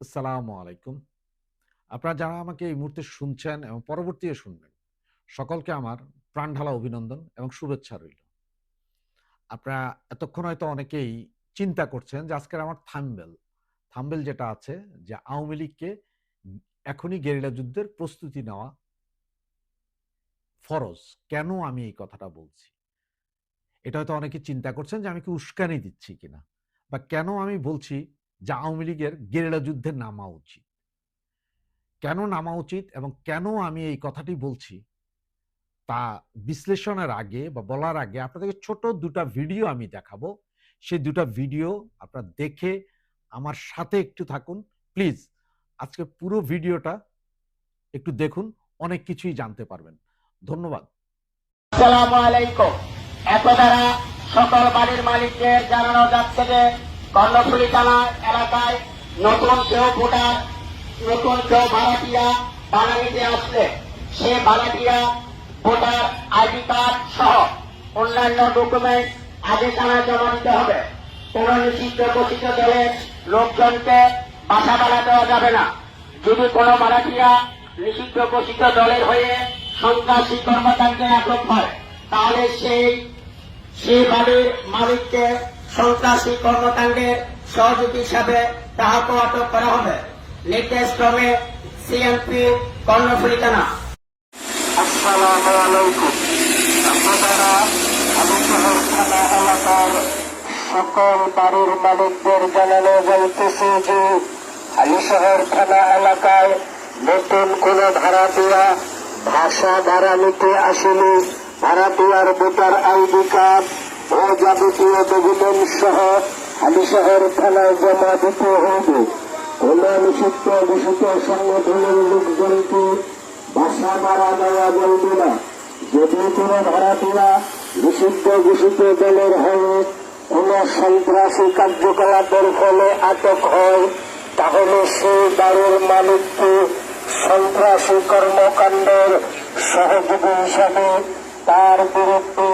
আসসালামু আলাইকুম। আপনারা যারা আমাকে এই মুহূর্তে শুনছেন এবং পরবর্তীতে শুনবেন, সকলকে আমার প্রাণঢালা অভিনন্দন এবং শুভেচ্ছা রইল। আপনারা এতক্ষণ হয়তো অনেকেই চিন্তা করছেন যে আজকের আমার থাম্বনেল, থাম্বনেল যেটা আছে যে আওয়ামী লীগকে এখনই গেরিলা যুদ্ধের প্রস্তুতি নেওয়া ফরজ। কেন আমি এই কথাটা বলছি? এটা হয়তো অনেকে চিন্তা করছেন যে আমি কি উস্কানি দিচ্ছি কিনা? বা কেন আমি বলছি যে আওয়ামী লীগের গেরিলা যুদ্ধে নামা উচিত? কেন নামা উচিত এবং কেন আমি এই কথাটি বলছি? তা বিশ্লেষণের আগে বা বলার আগে আপনাদেরকে ছোট ২ টা ভিডিও আমি দেখাবো। সেই ২ টা ভিডিও আপনারা দেখে আমার সাথে একটু থাকুন। প্লিজ, আজকে পুরো ভিডিওটা একটু দেখুন। অনেক কিছুই জানতে পারবেন। ধন্যবাদ। আসসালামু আলাইকুম একদারা সকল বাড়ির মালিকদের জানানো যাচ্ছে যে কর্ণফুলী থানা এলাকায় নতুন কেউ ভোটার, নতুন কেউ ভাড়াটিয়া বানানিতে আসলে সে ভাড়াটিয়া ভোটার আইডি কার্ড সহ অন্যান্য ডকুমেন্ট আগে থানায় জমা দিতে হবে। কোন নিষিদ্ধ ঘোষিত দলের লোকজনকে বাসা বাড়া দেওয়া যাবে না। যদি কোনো ভাড়াটিয়া নিষিদ্ধ ঘোষিত দলের হয়ে সন্ত্রাসী কর্মকাণ্ডে আটক হয়, তাহলে সেই সেই বাড়ির মালিককে সন্ত্রাসী কর্মকাণ্ডের সহযোগী হিসাবে তাহাকে আটক করা হবে। নির্দেশ ক্রমে সিএমপি কর্ণফুলী থানা। সকল বাড়ির মালিকদের জানানো যাইতেছে যে আলিশহর থানা এলাকায় নতুন কোন ভাড়াটিয়া ভাষা ভাড়া নিতে আসেনি। ভাড়াটিয়ার ভোটার আইডি কার্ড ও যাবতীয় ডকুমেন্ট সহ আলিশহর থানায় জমা দিতে হবে। কোন নিষিদ্ধ ঘোষিত সংগঠনের লোকজনকে বাসা ভাড়া দেওয়া যাইবে না। যদি কোন ভাড়াটিয়া নিষিদ্ধ ঘোষিত দলের হয়ে কোন সন্ত্রাসী কার্যকলাপের ফলে আটক হয়, তাহলে সেই বাড়ির মালিককে সন্ত্রাসী কর্মকাণ্ডের সহযোগী হিসাবে তার বিরুদ্ধে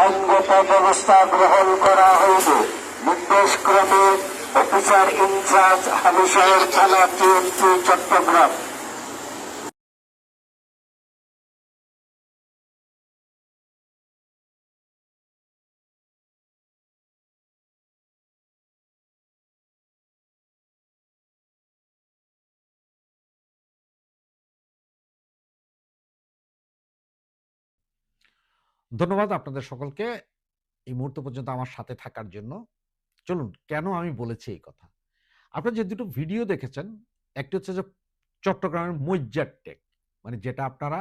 আইনগত ব্যবস্থা গ্রহণ করা হইবে। নির্দেশক্রমে অফিসার ইনচার্জ হাবিশহর থানা টিএমসি চট্টগ্রাম। ধন্যবাদ আপনাদের সকলকে এই মুহূর্ত পর্যন্ত আমার সাথে থাকার জন্য। চলুন কেন আমি বলেছি এই কথা? আপনারা যে দুটো ভিডিও দেখেছেন, একটি হচ্ছে যে চট্টগ্রামের মইজ্জার টেক। মানে যেটা আপনারা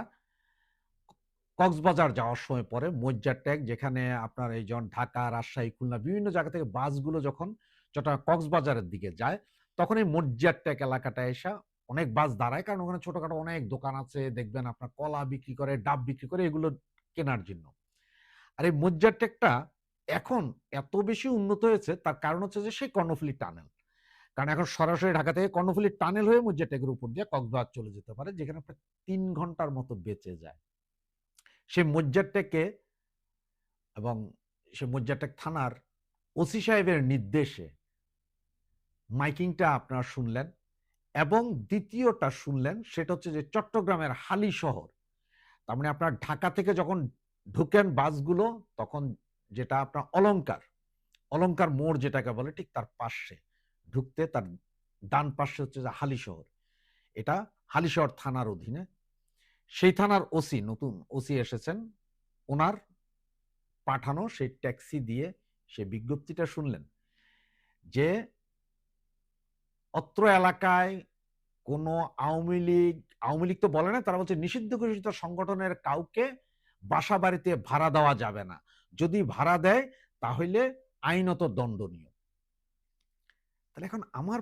কক্সবাজার যাওয়ার সময় পরে মইজ্জার টেক যেখানে আপনার এই যেমন ঢাকা, রাজশাহী, খুলনা বিভিন্ন জায়গা থেকে বাসগুলো যখন চট্টগ্রাম কক্সবাজারের দিকে যায়, তখন এই মইজ্জার টেক এলাকাটায় এসা অনেক বাস দাঁড়ায়। কারণ ওখানে ছোটখাটো অনেক দোকান আছে। দেখবেন আপনার কলা বিক্রি করে, ডাব বিক্রি করে এগুলো কেনার জন্য। আর এই মইজ্জার টেকটা এখন এত বেশি উন্নত হয়েছে, তার কারণ হচ্ছে যে সেই কর্ণফুলী টানেল। কারণ এখন সরাসরি ঢাকা থেকে কর্ণফুলি টানেল হয়ে মইজ্জার টেকের উপর দিয়ে কক্সবাজার চলে যেতে পারে। যেখানে আপনার তিন ঘণ্টার মতো বেঁচে যায়। সেই মইজ্জার টেকে এবং সে মইজ্জার টেক থানার ওসি সাহেবের নির্দেশে মাইকিংটা আপনারা শুনলেন এবং দ্বিতীয়টা শুনলেন, সেটা হচ্ছে যে, চট্টগ্রামের হালি শহর তার মানে আপনার ঢাকা থেকে যখন ঢুকেন বাসগুলো তখন যেটা আপনার অলঙ্কার অলঙ্কার মোড় যেটাকে বলে ঠিক তার পাশে ঢুকতে তার ডান পাশে হচ্ছে যে হালিশহর। এটা হালিশহর থানার অধীনে। সেই থানার ওসি নতুন ওসি এসেছেন। ওনার পাঠানো সেই ট্যাক্সি দিয়ে সে বিজ্ঞপ্তিটা শুনলেন। যে অত্র এলাকায় কোন আওয়ামী লীগ, আওয়ামী লীগ তো বলে না তারা বলছে নিষিদ্ধ ঘোষিত সংগঠনের কাউকে বাসাবাড়িতে ভাড়া দেওয়া যাবে না। যদি ভাড়া দেয়, তাহলে আইনত দণ্ডনীয়। তাহলে এখন আমার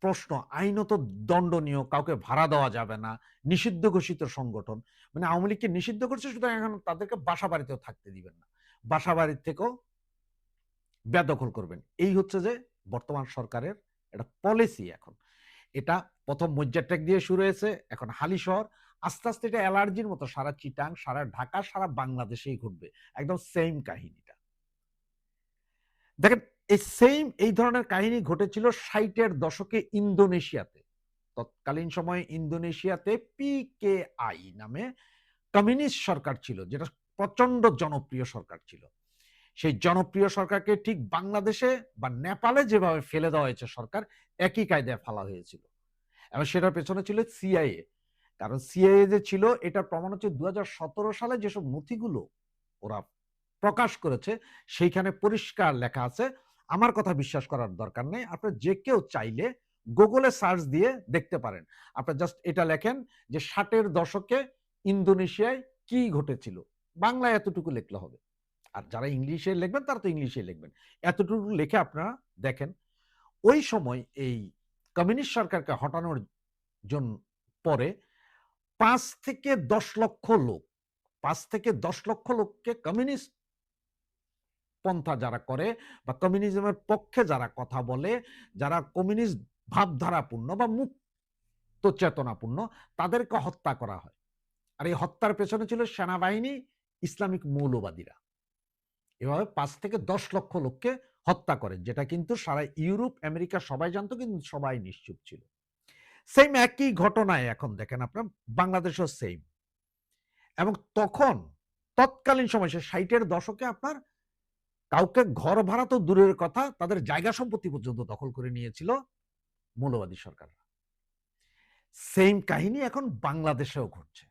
প্রশ্ন, আইনত দণ্ডনীয়, কাউকে ভাড়া দেওয়া যাবে না। নিষিদ্ধ ঘোষিত সংগঠন। মানে আওয়ামী লীগকে নিষিদ্ধ করছে, সুতরাং এখন তাদেরকে বাসা বাড়িতেও থাকতে দিবেন না। বাসাবাড়ির থেকেও বেদখল করবেন। এই হচ্ছে যে বর্তমান সরকারের একটা পলিসি এখন। এটা ১ম মইজ্জার টেক দিয়ে শুরু হয়েছে। এখন হালিশহর। আস্তে, আস্তে এটা অ্যালার্জির মতো সারা চিটাং, সারা ঢাকা, সারা বাংলাদেশেই ঘটবে। একদম সেইম কাহিনীটা। দেখেন এই সেম এই ধরনের কাহিনী ঘটেছিল ষাটের দশকে ইন্দোনেশিয়াতে তৎকালীন সময়ে ইন্দোনেশিয়াতে পিকেআই নামে কমিউনিস্ট সরকার ছিল যেটা প্রচণ্ড জনপ্রিয় সরকার ছিল সেই জনপ্রিয় সরকারকে ঠিক বাংলাদেশে বা নেপালে যেভাবে ফেলে দেওয়া হয়েছে সরকার একই কায়দায় ফেলা হয়েছিল এবং সেটার পেছনে ছিল সিআইএ কারণ সিআইএ যে ছিল, এটার প্রমাণ হচ্ছে দু হাজার সতেরো সালে যেসব নথিগুলো ওরা প্রকাশ করেছে, সেইখানে পরিষ্কার লেখা আছে, আমার কথা বিশ্বাস করার দরকার নেই। আপনার যে কেউ চাইলে গুগলে সার্চ দিয়ে দেখতে পারেন। আপনার জাস্ট এটা লেখেন যে ষাটের দশকে ইন্দোনেশিয়ায় কি ঘটেছিল। বাংলায় এতটুকু লিখলে হবে। আর যারা ইংলিশে লিখবেন, তারা তো ইংলিশে লিখবেন। এতটুকু লিখে আপনারা দেখেন, ওই সময় এই কমিউনিস্ট সরকারকে হটানোর জন্য পরে পাঁচ থেকে দশ লক্ষ লোক, পাঁচ থেকে দশ লক্ষ লোককে কমিউনিস্ট পন্থা যারা করে বা কমিউনিজমের পক্ষে যারা কথা বলে, যারা কমিউনিস্ট ভাবধারাপূর্ণ বা মুক্ত চেতনাপূর্ণ, তাদেরকে হত্যা করা হয়। আর এই হত্যার পেছনে ছিল সেনাবাহিনী, ইসলামিক মৌলবাদীরা। এভাবে পাঁচ থেকে দশ লক্ষ লোককে হত্যা করে, যেটা কিন্তু সারা ইউরোপ, আমেরিকা সবাই জানতো, কিন্তু সবাই নিশ্চুপ ছিল। সেম একই ঘটনায় এখন দেখেন আপনার বাংলাদেশও সেম এবং তখন তৎকালীন সময় সে ষাটের দশকে আপনার কাউকে ঘর ভাড়া তো দূরের কথা, তাদের জায়গা সম্পত্তি পর্যন্ত দখল করে নিয়েছিল মৌলবাদী সরকাররা। সেম কাহিনী এখন বাংলাদেশেও ঘটছে।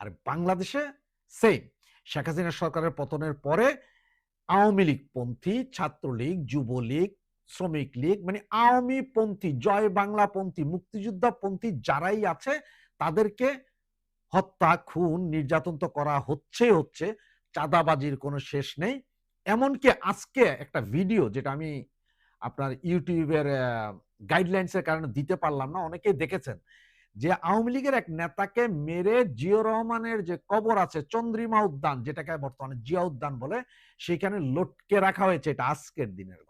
আর বাংলাদেশে সেম শেখ হাসিনা সরকারের পতনের পরে আওয়ামী লীগ পন্থী, ছাত্রলীগ, যুবলীগ শ্রমিক লীগ মানে আওয়ামী পন্থী জয় বাংলা পন্থী মুক্তিযোদ্ধা পন্থী যারাই আছে, তাদেরকে হত্যা, খুন, নির্যাতন তো করা হচ্ছে হচ্ছে, চাঁদাবাজির কোনো শেষ নেই। এমনকি আজকে একটা ভিডিও যেটা আমি আপনার ইউটিউবের গাইডলাইন্সের কারণে দিতে পারলাম না, অনেকেই দেখেছেন যে আওয়ামী লীগের এক নেতাকে মেরে জিয়া রহমানের যে কবর আছে, চন্দ্রিমা উদ্যান, যেটাকে বর্তমানে জিয়া উদ্যান বলে সেখানে লটকে রাখা হয়েছে এটা আজকের দিনের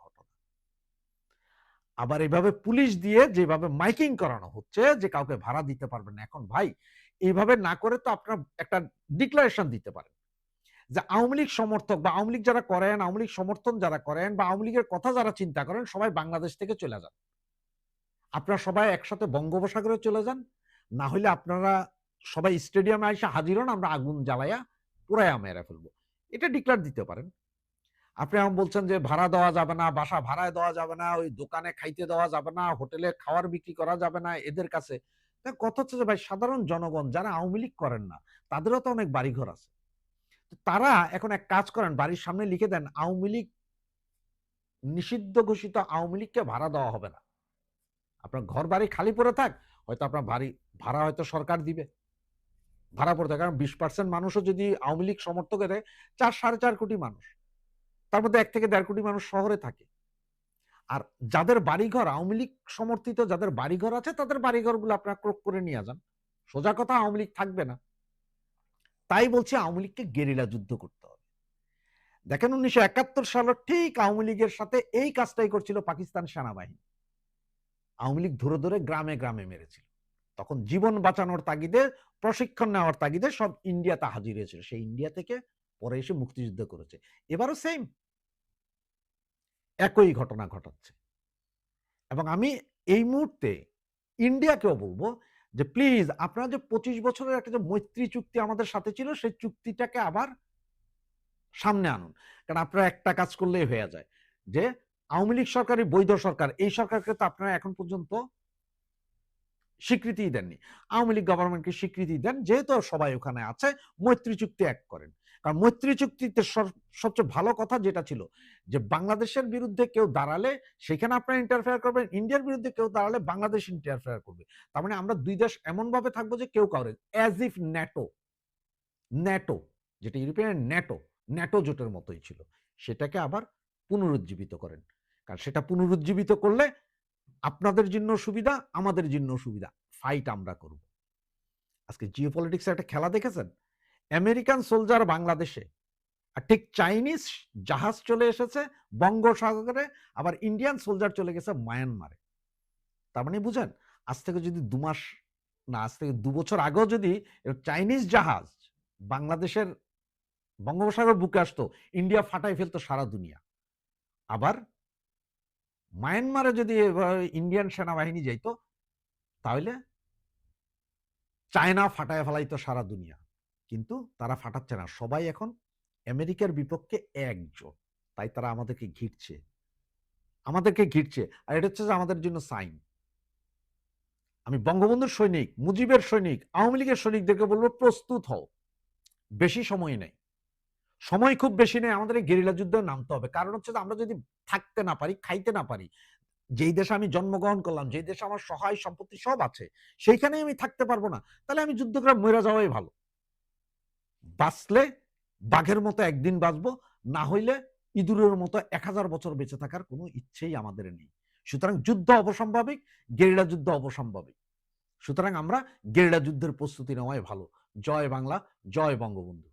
আবার এভাবে পুলিশ দিয়ে যেভাবে মাইকিং করানো হচ্ছে যে কাউকে ভাড়া দিতে পারবেন এখন ভাই এইভাবে না করে তো আপনার একটা ডিক্লারেশন দিতে পারেন। যে আওয়ামী লীগ সমর্থক বা আওয়ামী লীগ যারা করেন, আওয়ামী লীগ সমর্থন যারা করেন বা আওয়ামী লীগের কথা যারা চিন্তা করেন, সবাই বাংলাদেশ থেকে চলে যান। আপনারা সবাই একসাথে বঙ্গোপসাগরে চলে যান। না হলে আপনারা সবাই স্টেডিয়ামে এসে হাজির হন, আমরা আগুন জ্বালাইয়া পুরাইয়া মেরে ফেলব। এটা ডিক্লার দিতে পারেন। আপনি এখন বলছেন যে ভাড়া দেওয়া যাবে না, বাসা ভাড়ায় দেওয়া যাবে না, ওই দোকানে খাইতে দেওয়া যাবে না, হোটেলে খাওয়ার বিক্রি করা যাবে না এদের কাছে। কথা হচ্ছে যে ভাই, সাধারণ জনগণ যারা আওয়ামী লীগ করেন না, তাদেরও তো অনেক বাড়িঘর আছে। তারা এখন এক কাজ করেন, বাড়ির সামনে লিখে দেন, আওয়ামী লীগ নিষিদ্ধ ঘোষিত আওয়ামী লীগকে ভাড়া দেওয়া হবে না। আপনার ঘর বাড়ি খালি পড়ে থাক, হয়তো আপনার বাড়ি ভাড়া হয়তো সরকার দিবে। ভাড়া পড়তে কারণ বিশ পার্সেন্ট মানুষও যদি আওয়ামী লীগ সমর্থক দেয় চার, সাড়ে চার কোটি মানুষ। তার মধ্যে এক থেকে দেড় কোটি মানুষ শহরে থাকে। আর যাদের বাড়িঘর, আওয়ামী লীগ সমর্থিত যাদের বাড়িঘর আছে, তাদের বাড়িঘরগুলো আপনারা ক্রোক করে নিয়ে যান। সোজা কথা, আওয়ামী লীগ থাকবে না। তাই বলছে আওয়ামী লীগকে গেরিলা যুদ্ধ করতে হবে। দেখেন উনিশশো একাত্তর সালের ঠিক আওয়ামী লীগের সাথে এই কাজটাই করছিল পাকিস্তান সেনাবাহিনী। আওয়ামী লীগ ধরে ধরে গ্রামে গ্রামে মেরেছিল। তখন জীবন বাঁচানোর তাগিদে, প্রশিক্ষণ নেওয়ার তাগিদে সব ইন্ডিয়াতে হাজির হয়েছিল। সেই ইন্ডিয়া থেকে পরে এসে মুক্তিযুদ্ধ করেছে। এবারও সেম একই ঘটনা ঘটাচ্ছে। এবং আমি এই মুহূর্তে ইন্ডিয়াকেও বলব যে প্লিজ আপনারা যে পঁচিশ বছরের একটা যে মৈত্রী চুক্তি আমাদের সাথে ছিল, সেই চুক্তিটাকে আবার সামনে আনুন। কারণ আপনারা একটা কাজ করলেই হয়ে যায় যে, আওয়ামী লীগ সরকারই বৈধ সরকার, এই সরকারকে তো আপনারা এখন পর্যন্ত স্বীকৃতি দেননি। আওয়ামী লীগ গভর্নমেন্টকে স্বীকৃতি দেন, যেহেতু সবাই ওখানে আছে, মৈত্রী চুক্তি এক করেন। কারণ মৈত্রী চুক্তিতে সবচেয়ে ভালো কথা যেটা ছিল যে বাংলাদেশের বিরুদ্ধে কেউ দাঁড়ালে সেখানে আপনারা ইন্টারফেয়ার করবেন, ইন্ডিয়ার বিরুদ্ধে কেউ দাঁড়ালে বাংলাদেশ ইন্টারফেয়ার করবে। তার মানে আমরা দুই দেশ এমন ভাবে থাকব যে কেউ কাউরে অ্যাজ ইফ ন্যাটো ন্যাটো যেটা ইউরোপিয়ান ন্যাটো ন্যাটো জোটের মতোই ছিল। সেটাকে আবার পুনরুজ্জীবিত করেন। কারণ সেটা পুনরুজ্জীবিত করলে আপনাদের জন্য সুবিধা, আমাদের জন্য সুবিধা। ফাইট আমরা করব। আজকে জিও একটা খেলা দেখেছেন? আমেরিকান সোলজার বাংলাদেশে। আর ঠিক চাইনিজ জাহাজ চলে এসেছে বঙ্গোসাগরে আবার ইন্ডিয়ান সোলজার চলে গেছে মায়ানমারে। তার মানে বুঝেন, আজ থেকে যদি দু মাস, না, আজ থেকে দু বছর আগেও যদি চাইনিজ জাহাজ বাংলাদেশের বঙ্গোপসাগর বুকে আসতো, ইন্ডিয়া ফাটাই ফেলতো সারা দুনিয়া। আবার মায়ানমারে যদি ইন্ডিয়ান সেনাবাহিনী যাইতো, তাহলে চায়না ফাটায় ফেলাইতো সারা দুনিয়া। কিন্তু তারা ফাটাচ্ছে না। সবাই এখন আমেরিকার বিপক্ষে একজোট তাই তারা আমাদেরকে ঘিরছে। আমাদেরকে ঘিরছে। আর এটা হচ্ছে যে আমাদের জন্য সাইন। আমি বঙ্গবন্ধুর সৈনিক, মুজিবের সৈনিক, আওয়ামী লীগের সৈনিকদেরকে বলব, প্রস্তুত হও। বেশি সময় নেই। সময় খুব বেশি নেই। আমাদের এই গেরিলা যুদ্ধে নামতে হবে। কারণ হচ্ছে যে আমরা যদি থাকতে না পারি, খাইতে না পারি, যেই দেশে আমি জন্মগ্রহণ করলাম, যেই দেশে আমার সহায় সম্পত্তি সব আছে সেইখানে আমি থাকতে পারব না। তাহলে আমি যুদ্ধ করে মরে যাওয়াই ভালো। বাঁচলে বাঘের মতো একদিন বাঁচবো, না হইলে ইঁদুরের মতো এক হাজার বছর বেঁচে থাকার কোনো ইচ্ছেই আমাদের নেই। সুতরাং যুদ্ধ অবসম্ভাবিক, গেরিলা যুদ্ধ অবসম্ভাবিক। সুতরাং আমরা গেরিলা যুদ্ধের প্রস্তুতি নেওয়াই ভালো। জয় বাংলা, জয় বঙ্গবন্ধু।